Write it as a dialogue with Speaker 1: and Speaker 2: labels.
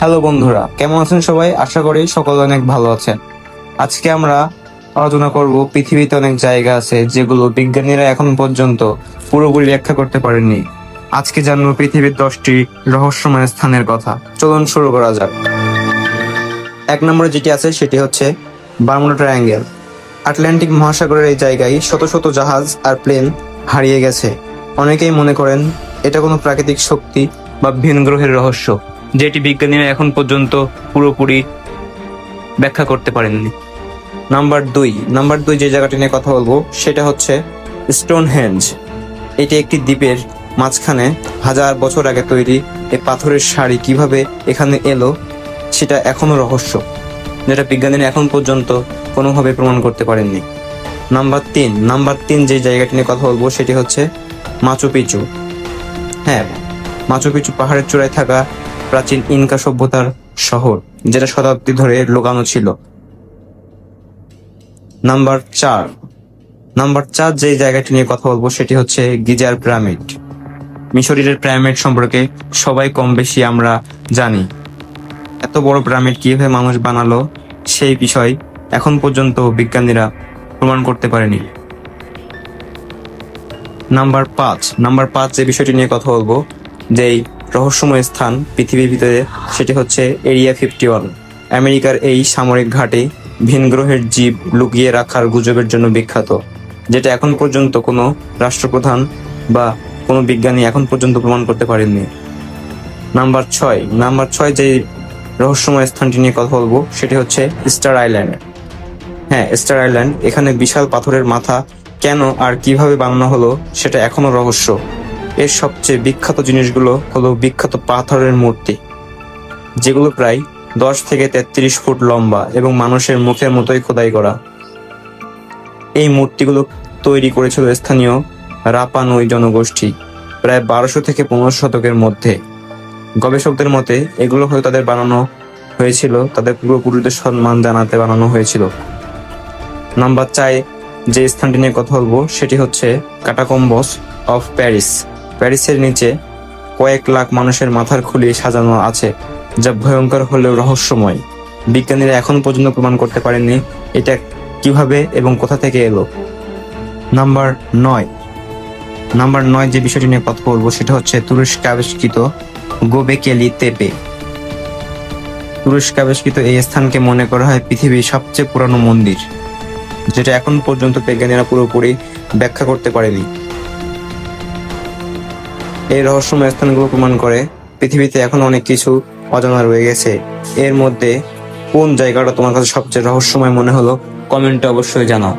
Speaker 1: Hello বন্ধুরা, কেমন আছেন সবাই? আশা করি সকলে অনেক ভালো আছেন। আজকে আমরা আলোচনা করব, পৃথিবীতে অনেক জায়গা আছে যেগুলো বিজ্ঞানীরা এখন পর্যন্ত পুরোপুরি ব্যাখ্যা করতে পারেননি। আজকে জানব পৃথিবীর দশটি রহস্যময় স্থানের কথা। চলুন শুরু করা যাক। এক নম্বরে যেটি আছে, সেটি হচ্ছে বারমুডা ট্রায়াঙ্গেল। আটলান্টিক মহাসাগরের এই জায়গায় শত শত জাহাজ আর প্লেন হারিয়ে গেছে। অনেকেই মনে করেন, এটা কোনো প্রাকৃতিক শক্তি বা ভিন গ্রহের রহস্য। যেটি বিজ্ঞানীরা এখন পর্যন্ত পুরোপুরি ব্যাখ্যা করতে পারেননি। নাম্বার দুই নাম্বার দুই যে জায়গাটি নিয়ে কথা বলব, সেটা হচ্ছে স্টোন হেঞ্জ এটি একটি দ্বীপের মাঝখানে হাজার বছর আগে তৈরি এই পাথরের শাড়ি কীভাবে এখানে এলো, সেটা এখনও রহস্য, যেটা বিজ্ঞানীরা এখন পর্যন্ত কোনোভাবে প্রমাণ করতে পারেননি। নাম্বার তিন নাম্বার তিন যে জায়গাটি নিয়ে কথা বলব, সেটি হচ্ছে মাচু পিচু হ্যাঁ মাচু পিচু পাহাড়ের চূড়ায় থাকা প্রাচীন ইনকা সভ্যতার শহর, যেটা শতাব্দী ধরে লোকানো ছিল। নাম্বার চার। নাম্বার চার যে জায়গাটি নিয়ে কথা বলব, সেটি হচ্ছে গিজার পিরামিড। মিশরের পিরামিড সম্পর্কে সবাই কম বেশি আমরা জানি। এত বড় পিরামিড কীভাবে মানুষ বানালো, সেই বিষয় এখন পর্যন্ত বিজ্ঞানীরা প্রমাণ করতে পারেনি। নাম্বার পাঁচ। নাম্বার পাঁচ যে বিষয়টি নিয়ে কথা বলব, যেই রহস্যময় স্থান পৃথিবীর ভিতরে, সেটি হচ্ছে এরিয়া ফিফটি ওয়ান। আমেরিকার এই সামরিক ঘাটে ভিন গ্রহের জীব লুকিয়ে রাখার গুজবের জন্য বিখ্যাত, যেটা এখন পর্যন্ত কোনো রাষ্ট্রপ্রধান বা কোনো বিজ্ঞানী এখন পর্যন্ত প্রমাণ করতে পারেননি। নাম্বার ছয়। নাম্বার ছয় যে রহস্যময় স্থানটি নিয়ে কথা বলব, সেটি হচ্ছে স্টার আইল্যান্ড। হ্যাঁ স্টার আইল্যান্ড, এখানে বিশাল পাথরের মাথা কেন আর কীভাবে বানানো হলো, সেটা এখনও রহস্য। এর সবচেয়ে বিখ্যাত জিনিসগুলো হলো বিখ্যাত পাথরের মূর্তি, যেগুলো প্রায় দশ থেকে তেত্রিশ ফুট লম্বা এবং মানুষের মুখের মতোই খোদাই করা। এই মূর্তিগুলো তৈরি করেছিল স্থানীয় রাপানুই জনগোষ্ঠী প্রায় বারোশো থেকে পনেরোশো শতকের মধ্যে। গবেষকদের মতে এগুলো হয়তো তাদের বানানো হয়েছিল, তাদের পূর্বপুরুষদের সম্মান জানাতে বানানো হয়েছিল। নাম্বার চাই যে স্থানটি নিয়ে কথা বলব, সেটি হচ্ছে কাটাকম্বস অফ প্যারিস। প্যারিসের নিচে কয়েক লাখ মানুষের মাথার খুলি সাজানো আছে, যা ভয়ঙ্কর হলেও রহস্যময়। বিজ্ঞানীরা এখন পর্যন্ত প্রমাণ করতে পারেননি এটা কীভাবে এবং কোথা থেকে এলো। নাম্বার নয়। নাম্বার নয় যে বিষয়টি নিয়ে কথা বলব সেটা হচ্ছে তুরস্কে আবিষ্কৃত গোবেকেলি তেপে। তুরস্কে আবিষ্কৃত এই স্থানকে মনে করা হয় পৃথিবীর সবচেয়ে পুরানো মন্দির, যেটা এখন পর্যন্ত বিজ্ঞানীরা পুরোপুরি ব্যাখ্যা করতে পারেনি। এই রহস্যময় স্থানগুলো প্রমাণ করে পৃথিবীতে এখন অনেক কিছু অজানা রয়ে গেছে। এর মধ্যে কোন জায়গাটা তোমার কাছে সবচেয়ে রহস্যময় মনে হলো, কমেন্টে অবশ্যই জানাও।